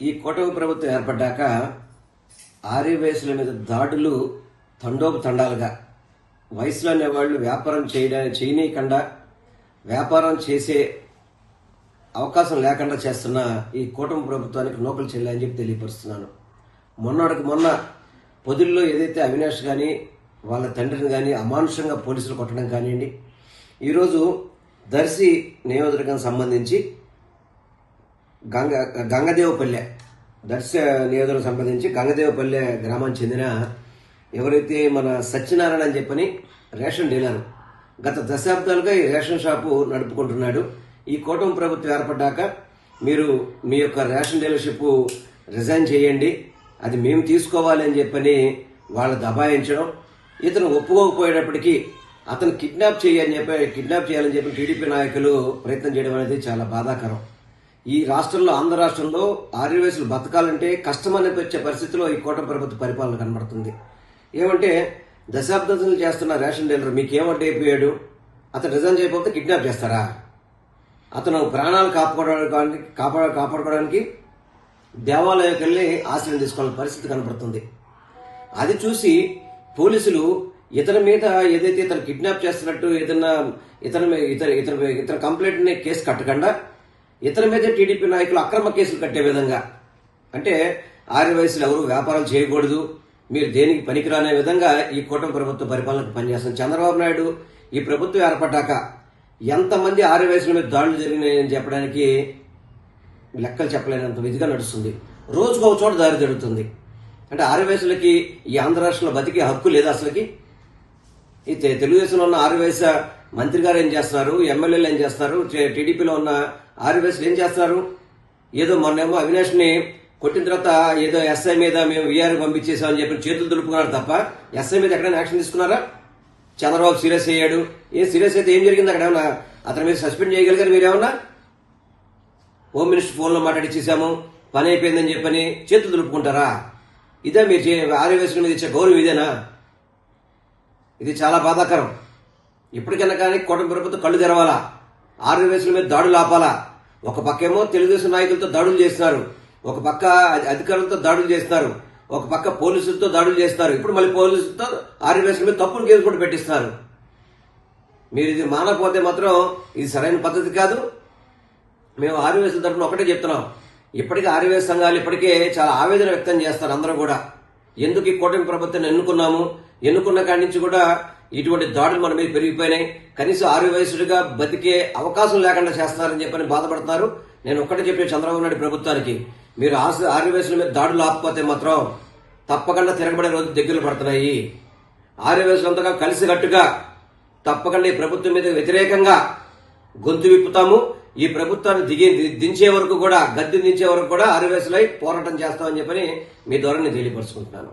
ఈ కూటమి ప్రభుత్వం ఏర్పడ్డాక ఆర్యవేసుల మీద దాడులు తండోపు తండాలుగా. వయసులో అనేవాళ్ళు వ్యాపారం చేయడానికి చేయనీయకుండా వ్యాపారం చేసే అవకాశం లేకుండా చేస్తున్న ఈ కూటమి ప్రభుత్వానికి నూకలు చెల్లాయని చెప్పి తెలియపరుస్తున్నాను. మొన్నటికి మొన్న పొదుల్లో ఏదైతే అవినాష్ కానీ వాళ్ళ తండ్రిని కానీ అమానుషంగా పోలీసులు కొట్టడం కానివ్వండి ఈరోజు దర్శి నియోజకవర్గానికి సంబంధించి గంగ గంగదేవపల్లె. దర్శ నియోజకవర్గం సంబంధించి గంగదేవపల్లె గ్రామానికి చెందిన ఎవరైతే మన సత్యనారాయణ అని చెప్పని రేషన్ డీలర్ గత దశాబ్దాలుగా ఈ రేషన్ షాపు నడుపుకుంటున్నాడు. ఈ కూటమి ప్రభుత్వం ఏర్పడ్డాక మీరు మీ యొక్క రేషన్ డీలర్షిప్ రిజైన్ చేయండి. అది మేము తీసుకోవాలి అని చెప్పని వాళ్ళు దబాయించడం ఇతను ఒప్పుకోకపోయేటప్పటికీ అతను కిడ్నాప్ చేయని చెప్పి కిడ్నాప్ చేయాలని చెప్పి టీడీపీ నాయకులు ప్రయత్నం చేయడం అనేది చాలా బాధాకరం. ఈ రాష్ట్రంలో ఆంధ్ర రాష్ట్రంలో ఆర్యవేసులు బతకాలంటే కష్టమని వచ్చే పరిస్థితిలో ఈ కోట ప్రభుత్వ పరిపాలన కనబడుతుంది. ఏమంటే దశాబ్దాలు చేస్తున్న రేషన్ డీలర్ మీకేమంటే అయిపోయాడు అతను రిజైన్ చేయకపోతే కిడ్నాప్ చేస్తారా? అతను ప్రాణాలు కాపాడుకోవడానికి కాపాడ కాపాడుకోవడానికి దేవాలయంకి వెళ్ళి ఆశ్రయం తీసుకోవాలని పరిస్థితి కనబడుతుంది. అది చూసి పోలీసులు ఇతని మీద ఏదైతే ఇతను కిడ్నాప్ చేస్తున్నట్టు ఏదన్నా ఇతని మీ- ఇతర ఇతర ఇతర కంప్లైంట్ని కేసు కట్టకుండా ఇతని మీద టీడీపీ నాయకులు అక్రమ కేసులు కట్టే విధంగా. అంటే ఆర్య వయసులు ఎవరు వ్యాపారాలు చేయకూడదు. మీరు దేనికి పనికిరానే విధంగా ఈ కూటమి ప్రభుత్వ పరిపాలనకు పనిచేస్తుంది చంద్రబాబు నాయుడు ఈ ప్రభుత్వం ఏర్పడ్డాక ఎంతమంది ఆర్య వయసుల మీద దాడులు జరిగినాయని చెప్పడానికి లెక్కలు చెప్పలేనంత విధిగా నడుస్తుంది. రోజుకు ఒక చోట దారి జరుగుతుంది. అంటే ఆర్యవేసులకి ఈ ఆంధ్ర రాష్ట్రంలో బతికే హక్కు లేదా అసలుకి? ఈ తెలుగుదేశంలో ఉన్న ఆర్యవేశ మంత్రి గారు ఏం చేస్తున్నారు? ఎమ్మెల్యేలు ఏం చేస్తున్నారు? టీడీపీలో ఉన్న ఆర్యవేసులు ఏం చేస్తున్నారు? ఏదో మొన్నేమో అవినాష్ని కొట్టిన తర్వాత ఏదో ఎస్ఐ మీద మేము వీఆర్ పంపించేసామని చెప్పి చేతులు దులుపుకున్నారు తప్ప ఎస్ఐ మీద ఎక్కడైనా యాక్షన్ తీసుకున్నారా? చంద్రబాబు సీరియస్ అయ్యాడు. ఏ సీరియస్ అయితే ఏం జరిగింది? అక్కడ ఏమన్నా అతని మీద సస్పెండ్ చేయగలిగారు మీరేమన్నా హోమ్ మినిస్టర్ ఫోన్లో చేశాము. పని అయిపోయిందని చెప్పని చేతులు దులుపుకుంటారా? ఇదే మీరు చే మీద ఇచ్చే గౌరవం ఇదేనా? ఇది చాలా బాధాకరం. ఇప్పటికైనా కానీ కూటమి ప్రభుత్వం కళ్ళు తెరవాలా? ఆర్యవేశుల మీద దాడులు ఆపాలా? ఒక పక్కేమో తెలుగుదేశం నాయకులతో దాడులు చేస్తున్నారు ఒక పక్క అధికారులతో దాడులు చేస్తున్నారు ఒక పక్క పోలీసులతో దాడులు చేస్తున్నారు ఇప్పుడు మళ్ళీ పోలీసులతో ఆర్యవేశుల మీద తప్పులు కేసు కూడా పెట్టిస్తున్నారు మీరు ఇది మానకపోతే మాత్రం ఇది సరైన పద్ధతి కాదు. మేము ఆర్యవేశ తరఫున ఒకటే చెప్తున్నాం. ఇప్పటికే ఆర్యవేశ సంఘాలు ఇప్పటికే చాలా ఆవేదన వ్యక్తం చేస్తారు అందరూ కూడా. ఎందుకు ఈ కూటమి ప్రభుత్వాన్ని ఎన్నుకున్నాము? ఎన్నుకున్న కాడి నుంచి కూడా ఇటువంటి దాడులు మన మీద పెరిగిపోయినాయి. కనీసం ఆరు బతికే అవకాశం లేకుండా చేస్తున్నారని చెప్పని బాధపడుతున్నారు నేను ఒక్కటే చెప్పే చంద్రబాబు నాయుడు ప్రభుత్వానికి మీరు ఆశ ఆరు వయసుల మీద దాడులు ఆపకపోతే మాత్రం తప్పకుండా తిరగబడే రోజు దగ్గరలు పడుతున్నాయి. ఆరు వయసులంతగా కలిసికట్టుగా తప్పకుండా ఈ ప్రభుత్వం మీద వ్యతిరేకంగా గొంతు విప్పుతాము. ఈ ప్రభుత్వాన్ని దిగి దించే వరకు కూడా గద్దె దించే వరకు కూడా ఆరువేసులై పోరాటం చేస్తామని చెప్పని మీ ధోరణి తెలియపరుచుకుంటున్నాను.